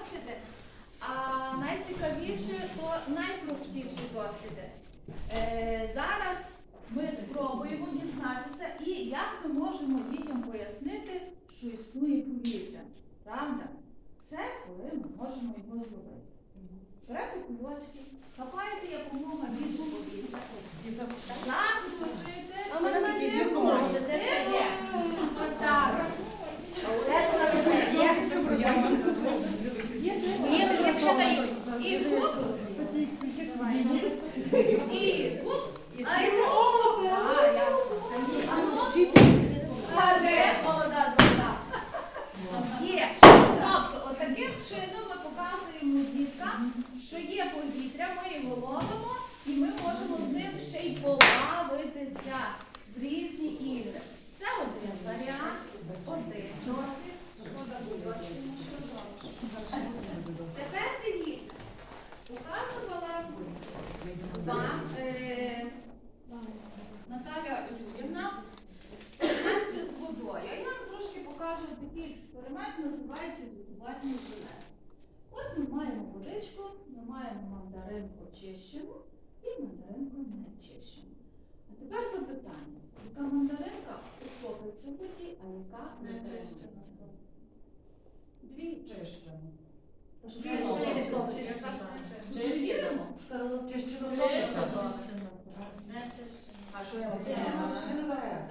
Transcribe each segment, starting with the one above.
досліди, а найцікавіше то найпростіші досліди. Е, зараз ми спробуємо дізнатися, і як ми можемо дітям пояснити, що існує повітря. Правда? Це коли ми можемо його зробити. Берете кульочки, хапаєте якомога більше повітря, закручуєте, А ми не можете. Отак. Якщо дають. І гуп, і гуп, А і о, А, ясно. А ну, Паде молода звезда. Є. Тобто, отаким чином ми показуємо діткам, що є повітря, ми його ловимо, і ми можемо з ним ще й побавитися в різні ігри. Це один варіант, один досвід. Шкода кульочки, ну що зробиш? Тепер дивіться, показувала вам е, Наталя Юрівна експерименти з водою. А я вам трошки покажу такий експеримент, називається готувальний жилет. От ми маємо водичку, ми маємо мандаринку чищену і мандаринку не чищену. А тепер запитання. Яка мандаринка утопиться в воді, а яка не чищена? Дві чищені. Чищено. Чищено А що я Чищено.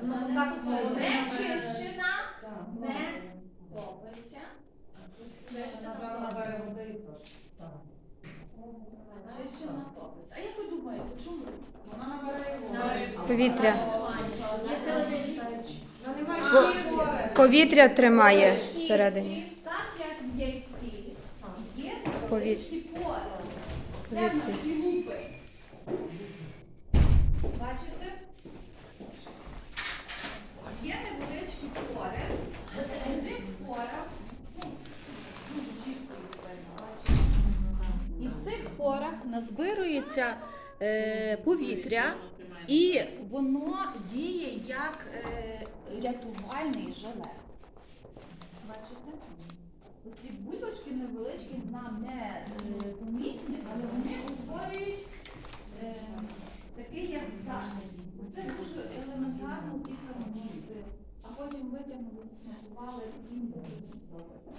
Ну, так, Не чищена, не топиться. Бере а Чищена топиться. А як ви думаєте, чому? Вона набере воду. Повітря. Повітря тримає всередині. Так як в яйці, є невеличкі пори. Лупи? Бачите? Є невеличкі пори. Цих порах, ну, дуже чітко бачите? І в цих порах назбирується е, повітря, і воно діє як е, рятувальний жилет. Бачите? Оці бульбашки невеличкі нам не помітні, але вони утворюють е, такий як захист. Це дуже елементарно кілька можете, а потім витягнули, смакували і не дуже сподобається.